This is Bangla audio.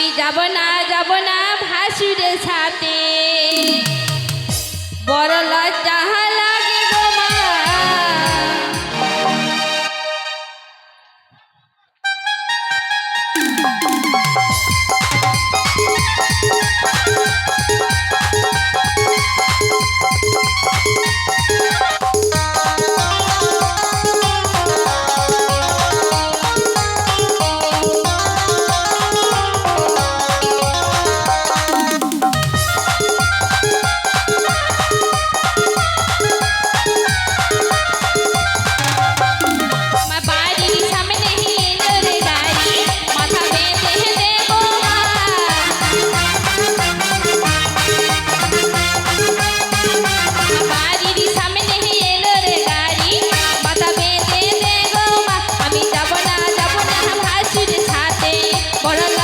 আমি যাব না যাব না ভাসুরের সাথে বড় লজ্জা লাগে গো মা para la